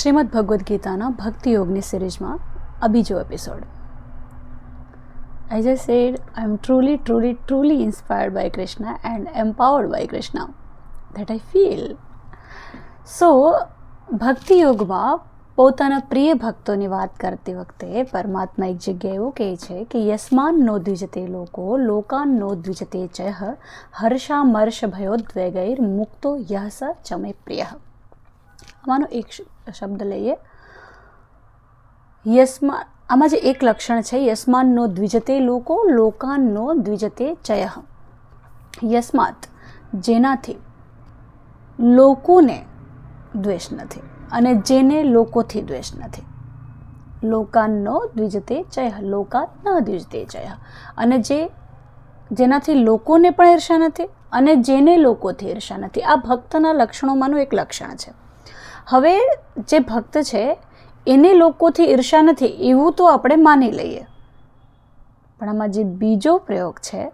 શ્રીમદ ભગવદ્ ગીતાના ભક્તિ યોગની સિરીઝમાં આ બીજો episode as I said I am truly truly truly inspired by Krishna and empowered by Krishna that I feel so ભક્તિ યોગમાં પોતાના પ્રિય ભક્તોની વાત કરતી વખતે પરમાત્મા એક જગ્યાએ એવું કહે છે કે યસ્માન નો દ્વિજતે લોકો, લોકાન નો દ્વિજતે ચહ, હર્ષા મર્ષ ભયોદ્વેગૈર મુક્તો યહ સ ચમે પ્રિય. આમાંનો એક શબ્દ લઈએ. યસ્મા, આમાં જે એક લક્ષણ છે, યસ્માનનો દ્વિજતે લોકો, લોકાનનો દ્વિજતે ચય. યસ્માત, જેનાથી લોકોને દ્વેષ નથી અને જેને લોકોથી દ્વેષ નથી. લોકાનનો દ્વિજતે ચય લોકાન ન દ્વિજતે ચય. અને જે, જેનાથી લોકોને પણ ઈર્ષા નથી અને જેને લોકોથી ઈર્ષા નથી. આ ભક્તના લક્ષણોમાંનું એક લક્ષણ છે. હવે જે ભક્ત છે, એને લોકોથી ઈર્ષા નથી, એવું તો આપણે માની લઈએ. પણ આમાં જે બીજો પ્રયોગ છે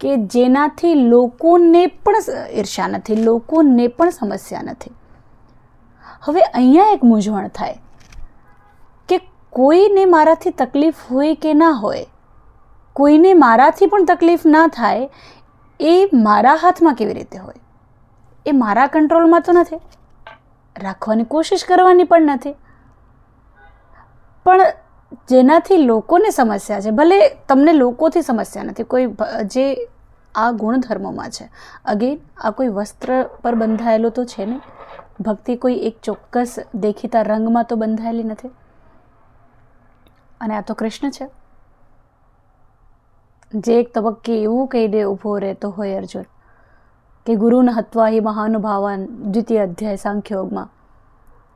કે જેનાથી લોકોને પણ ઈર્ષા નથી, લોકોને પણ સમસ્યા નથી. હવે અહીંયા એક મૂંઝવણ થાય કે કોઈને મારાથી તકલીફ હોય કે ના હોય, કોઈને મારાથી પણ તકલીફ ના થાય, એ મારા હાથમાં કેવી રીતે હોય? એ મારા કંટ્રોલમાં તો નથી. રાખવાની કોશિશ કરવાની પણ નથી. પણ જેનાથી લોકોને સમસ્યા છે, ભલે તમને લોકોથી સમસ્યા નથી, કોઈ જે આ ગુણધર્મોમાં છે. અગેન આ કોઈ વસ્ત્ર પર બંધાયેલો તો છે નહીં. ભક્તિ કોઈ એક ચોક્કસ દેખીતા રંગમાં તો બંધાયેલી નથી. અને આ તો કૃષ્ણ છે. જે એક તબક્કે એવું કહી દે, ઊભો રહેતો હોય અર્જુન. કે ગુરુન હત્વા એ મહાનુભાવાન દ્વિતીય અધ્યાય સાંખ્યોગમાં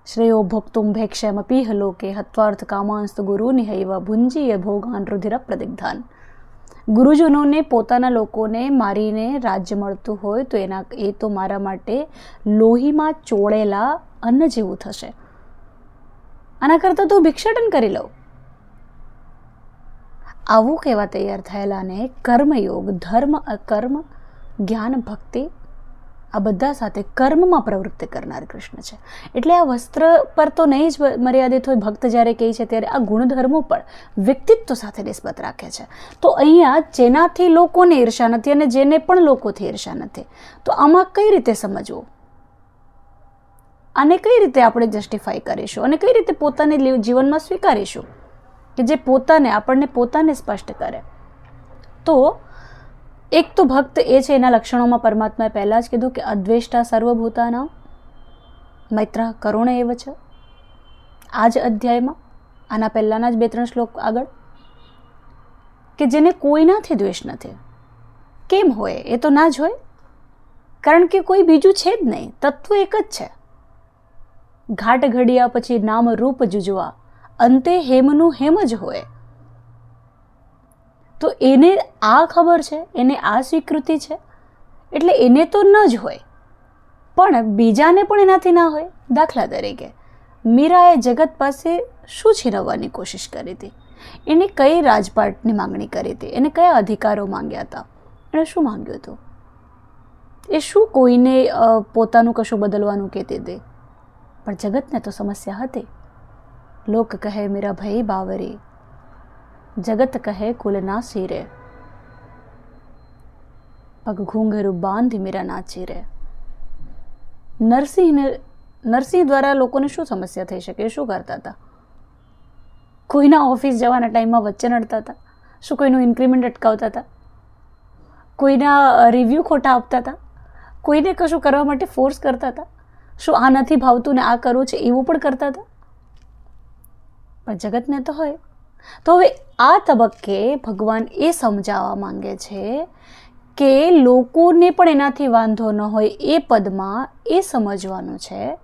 શ્રેયો ભોક્તુમ ભેક્ષમ પીહ લોકે હત્વાર્થ કામાંસ્ત ગુરુની હૈવ ભુંજીય ભોગાન રુધિર પ્રદિગ્ધાન. ગુરુજનોને પોતાના લોકોને મારીને રાજ્ય મળતું હોય તો એના, એ તો મારા માટે લોહીમાં ચોળેલા અન્ન જેવું થશે. આના કરતાં તો ભિક્ષાટન કરી લઉં. આવું કહેવા તૈયાર થયેલાને કર્મયોગ, ધર્મ અકર્મ જ્ઞાન ભક્તિ આ બધા સાથે કર્મમાં પ્રવૃત્તિ કરનાર કૃષ્ણ છે. એટલે આ વસ્ત્ર પર તો નહીં જ મર્યાદિત હોય, ભક્ત જ્યારે કહે છે ત્યારે આ ગુણધર્મો પણ વ્યક્તિત્વ સાથે નિસ્બત રાખે છે. તો અહીંયા જેનાથી લોકોને ઈર્ષા નથી અને જેને પણ લોકોથી ઈર્ષા નથી. તો આમાં કઈ રીતે સમજવું? આને કઈ રીતે આપણે જસ્ટિફાઈ કરીશું? અને કઈ રીતે પોતાની જીવનમાં સ્વીકારીશું? કે જે પોતાને, આપણને પોતાને સ્પષ્ટ કરે? તો એક તો ભક્ત એ છે, એના લક્ષણોમાં પરમાત્માએ પહેલાં જ કીધું કે અદ્વેષ્ટા સર્વભૂતાના. મૈત્ર કરુણ એવ છે. આ જ અધ્યાયમાં, આના પહેલાંના જ બે ત્રણ શ્લોક આગળ, કે જેને કોઈનાથી દ્વેષ નથી કેમ હોય? એ તો ના જ હોય. કારણ કે કોઈ બીજું છે જ નહીં. તત્વ એક જ છે. ઘાટ ઘડિયા પછી નામ રૂપ જુજવા. અંતે હેમનું હેમ જ હોય. તો એને આ ખબર છે, એને આ સ્વીકૃતિ છે. એટલે એને તો ન જ હોય. પણ બીજાને પણ એનાથી ના હોય. દાખલા તરીકે, મીરાએ જગત પાસે શું છીનવવાની કોશિશ કરી હતી? એને કઈ રાજપાટની માંગણી કરી હતી? એને કયા અધિકારો માંગ્યા હતા? એણે શું માંગ્યું હતું? એ શું કોઈને પોતાનું કશું બદલવાનું કહેતી હતી? પણ જગતને તો સમસ્યા હતી. લોક કહે મીરા ભાઈ બાવરી જગત કહે કુલના શિરે પગ ઘૂંઘરું બાંધી મીરા નાચી રે નરસિંહને નરસિંહ દ્વારા લોકોને શું સમસ્યા થઈ શકે શું કરતા હતા કોઈના ઓફિસ જવાના ટાઈમમાં વચ્ચે નડતા હતા શું કોઈનું ઇન્ક્રીમેન્ટ અટકાવતા હતા કોઈના રિવ્યૂ ખોટા આપતા હતા કોઈને કશું કરવા માટે ફોર્સ કરતા હતા શું આ નથી ભાવતું ને આ કરવું છે એવું પણ કરતા હતા પણ જગતને તો હોય તો હવે આ તબક્કે ભગવાન એ સમજાવવા માંગે છે કે લોકોને પણ એનાથી વાંધો ન હોય એ પદમાં એ સમજવાનું છે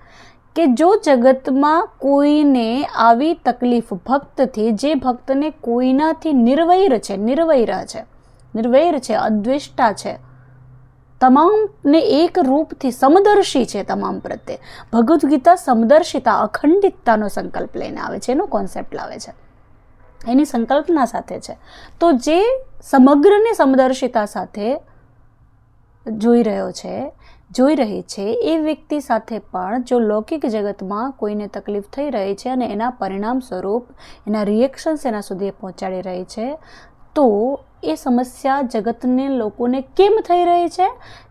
કે જો જગતમાં કોઈને આવી તકલીફ ભક્તથી, જે ભક્તને કોઈનાથી નિર્વૈર છે નિર્વૈર છે નિર્વૈર છે, અદ્વેષ્ટા છે, તમામને એક રૂપથી સમદર્શી છે તમામ પ્રત્યે. ભગવદ્ ગીતા સમદર્શિતા, અખંડિતતાનો સંકલ્પ લઈને આવે છે, એનો કોન્સેપ્ટ લાવે છે. એની સંકલ્પના સાથે છે. તો જે સમગ્રને સમદર્શિતા સાથે જોઈ રહ્યો છે, જોઈ રહી છે, એ વ્યક્તિ સાથે પણ જો લૌકિક જગતમાં કોઈને તકલીફ થઈ રહી છે અને એના પરિણામ સ્વરૂપ, એના રિએક્શન્સ એના સુધી પહોંચાડી રહી છે, તો એ સમસ્યા જગતને લોકોને કેમ થઈ રહી છે?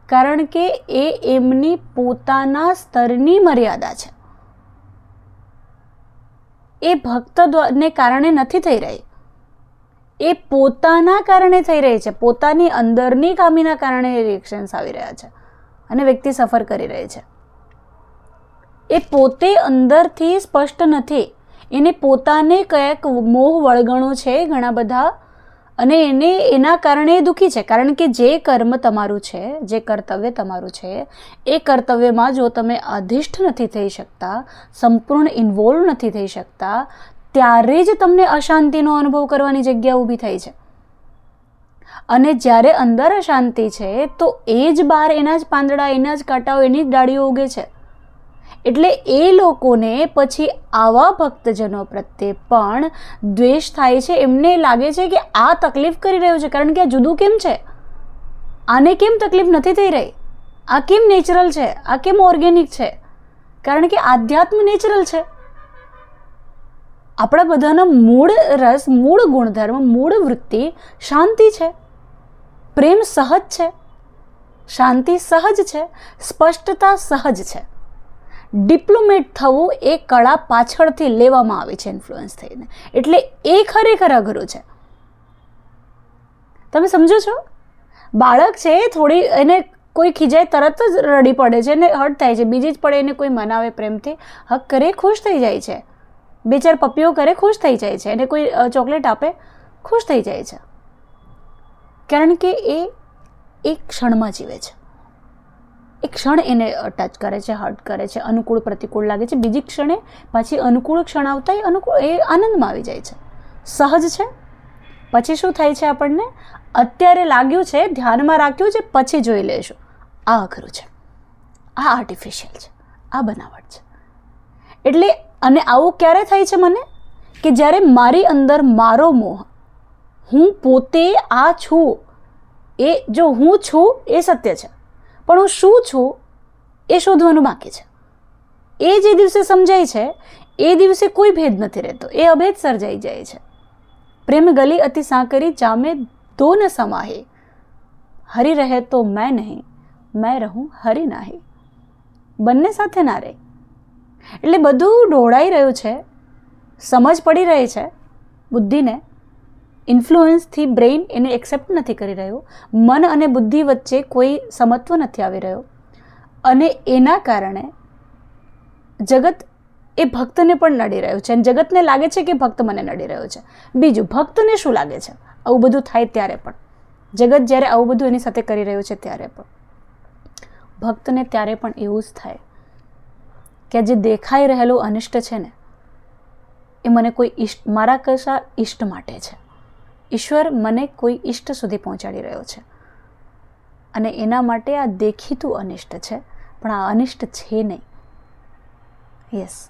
કારણ કે એ એમની પોતાના સ્તરની મર્યાદા છે. એ ભક્તને કારણે નથી થઈ રહી. એ પોતાના કારણે થઈ રહી છે. પોતાની અંદરની કામીના કારણે રિએક્શન્સ આવી રહ્યા છે અને વ્યક્તિ સફર કરી રહી છે. એ પોતે અંદરથી સ્પષ્ટ નથી. એને પોતાને કંઈક મોહ વળગણો છે ઘણા બધા અને એને, એના કારણે દુઃખી છે. કારણ કે જે કર્મ તમારું છે, જે કર્તવ્ય તમારું છે, એ કર્તવ્યમાં જો તમે અધિષ્ઠ નથી થઈ શકતા, સંપૂર્ણ ઇન્વોલ્વ નથી થઈ શકતા, ત્યારે જ તમને અશાંતિનો અનુભવ કરવાની જગ્યા ઊભી થઈ છે. અને જ્યારે અંદર અશાંતિ છે, તો એ જ બહાર એના જ પાંદડા, એના જ કાંટાઓ, એની જ ડાળીઓ ઉગે છે. એટલે એ લોકોને પછી આવા ભક્તજનો પ્રત્યે પણ દ્વેષ થાય છે. એમને લાગે છે કે આ તકલીફ કરી રહ્યું છે. કારણ કે આ જુદું કેમ છે? આને કેમ તકલીફ નથી થઈ રહી? આ કેમ નેચરલ છે? આ કેમ ઓર્ગેનિક છે? કારણ કે આધ્યાત્મ નેચરલ છે. આપણા બધાનો મૂળ રસ, મૂળ ગુણધર્મ, મૂળ વૃત્તિ શાંતિ છે. પ્રેમ સહજ છે. શાંતિ સહજ છે. સ્પષ્ટતા સહજ છે. ડિપ્લોમેટ થવું એ કળા પાછળથી લેવામાં આવી છે ઇન્ફ્લુઅન્સ થઈને. એટલે એ ખરેખર અઘરું છે. તમે સમજો છો? બાળક છે થોડી એને કોઈ ખીજાય તરત જ રડી પડે છે ને હર્ટ થાય છે. બીજી જ પડે એને કોઈ મનાવે પ્રેમથી, હક કરે, ખુશ થઈ જાય છે. બે ચાર પપ્પીઓ કરે, ખુશ થઈ જાય છે. એને કોઈ ચોકલેટ આપે, ખુશ થઈ જાય છે. કારણ કે એ એક ક્ષણમાં જીવે છે. એક ક્ષણ એને ટચ કરે છે હર્ટ કરે છે, અનુકૂળ પ્રતિકૂળ લાગે છે. બીજી ક્ષણે પાછી અનુકૂળ ક્ષણ આવતા એ અનુકૂળ, એ આનંદમાં આવી જાય છે. સહજ છે. પછી શું થાય છે આપણને? અત્યારે લાગ્યું છે, ધ્યાનમાં રાખ્યું છે, પછી જોઈ લેશું. આ અઘરું છે. આ આર્ટિફિશિયલ છે. આ બનાવટ છે. એટલે અને આવું ક્યારે થાય છે મને? કે જ્યારે મારી અંદર મારો મોહ, હું પોતે આ છું, એ જો હું છું, એ સત્ય છે. પણ હું શું છું એ શોધવાનું બાકી છે. એ જે દિવસે સમજાય છે, એ દિવસે કોઈ ભેદ નથી રહેતો. એ અભેદ સર્જાઈ જાય છે. પ્રેમ ગલી અતિ સાંકરી જામે દો ન સમાહે. હરી રહે તો મેં નહીં, મેં રહું હરી નાહી. બંને સાથે ના રહે. એટલે બધું ઢોળાઈ રહ્યું છે, સમજ પડી રહી છે બુદ્ધિને. ઇન્ફ્લુઅન્સથી બ્રેઇન એને એક્સેપ્ટ નથી કરી રહ્યું. મન અને બુદ્ધિ વચ્ચે કોઈ સમત્વ નથી આવી રહ્યો. અને એના કારણે જગત એ ભક્તને પણ નડી રહ્યું છે. અને જગતને લાગે છે કે ભક્ત મને નડી રહ્યો છે. બીજું, ભક્તને શું લાગે છે? આવું બધું થાય ત્યારે પણ. જગત જ્યારે આવું બધું એની સાથે કરી રહ્યું છે ત્યારે પણ. ભક્તને ત્યારે પણ એવું જ થાય કે જે દેખાઈ રહેલું અનિષ્ટ છે ને, એ મને કોઈ ઈષ્ટ, મારા કશા ઈષ્ટ માટે છે. ઈશ્વર મને કોઈ ઈષ્ટ સુધી પહોંચાડી રહ્યો છે. અને એના માટે આ દેખીતું અનિષ્ટ છે, પણ આ અનિષ્ટ છે નહીં. યસ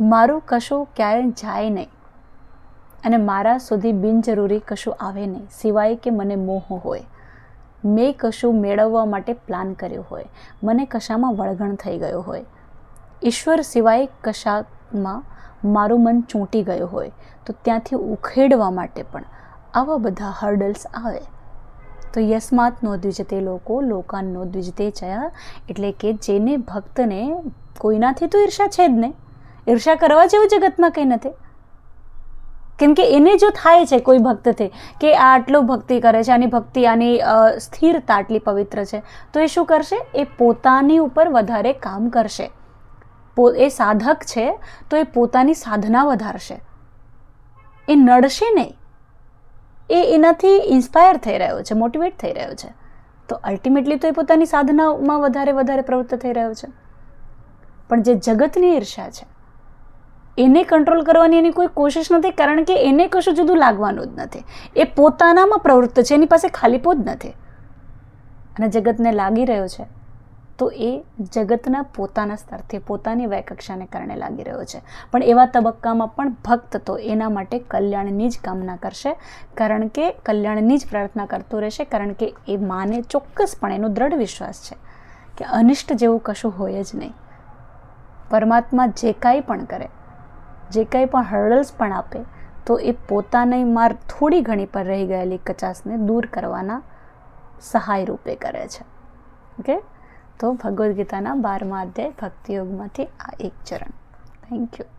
મારું કશું ક્યાંય જાય નહીં. અને મારા સુધી બિનજરૂરી કશું આવે નહીં, સિવાય કે મને મોહ હોય. મેં કશું મેળવવા માટે પ્લાન કર્યો હોય. મને કશામાં વળગણ થઈ ગયો હોય. ઈશ્વર સિવાય કશામાં મારું મન ચૂંટી ગયું હોય, તો ત્યાંથી ઉખેડવા માટે પણ આવા બધા હર્ડલ્સ આવે. તો યસ્માત દ્વિજતે લોકો, લોકાન નો દ્વિજતે ચયા, એટલે કે જેને ભક્તને કોઈનાથી તો ઈર્ષા છે જ નહીં ઈર્ષા કરવા જેવું જગતમાં કંઈ નથી. કેમ કે એને જો થાય છે કોઈ ભક્તથી કે આ આટલો ભક્તિ કરે છે, આની ભક્તિ, આની સ્થિરતા આટલી પવિત્ર છે, તો એ શું કરશે? એ પોતાની ઉપર વધારે કામ કરશે. એ સાધક છે, તો એ પોતાની સાધના વધારશે. એ નડશે નહીં. એ એનાથી ઇન્સ્પાયર થઈ રહ્યો છે મોટિવેટ થઈ રહ્યો છે. તો અલ્ટિમેટલી તો એ પોતાની સાધનામાં વધારે વધારે પ્રવૃત્ત થઈ રહ્યો છે. પણ જે જગતની ઈર્ષા છે, એને કંટ્રોલ કરવાની એની કોઈ કોશિશ નથી, કારણ કે એને કશું જુદું લાગવાનું જ નથી. એ પોતાનામાં પ્રવૃત્ત છે, એની પાસે ખાલીપો જ નથી. અને જગતને લાગી રહ્યો છે તો એ જગતના પોતાના સ્તરથી, પોતાની વયકક્ષાને કારણે લાગી રહ્યો છે. પણ એવા તબક્કામાં પણ ભક્ત તો એના માટે કલ્યાણની જ કામના કરશે, કારણ કે કલ્યાણની જ પ્રાર્થના કરતું રહેશે, કારણ કે એ માને ચોક્કસપણે એનો દ્રઢ વિશ્વાસ છે કે અનિષ્ટ જેવું કશું હોય જ નહીં. પરમાત્મા જે કાંઈ પણ કરે, જે કાંઈ પણ હર્ડલ્સ પણ આપે, તો એ પોતાની માર થોડી ઘણી પર રહી ગયેલી કચાસને દૂર કરવાના સહાય રૂપે કરે છે. ઓકે તો ભગવદ્ ગીતાના બારમા અધ્યાય ભક્તિયોગમાંથી આ એક ચરણ. Thank you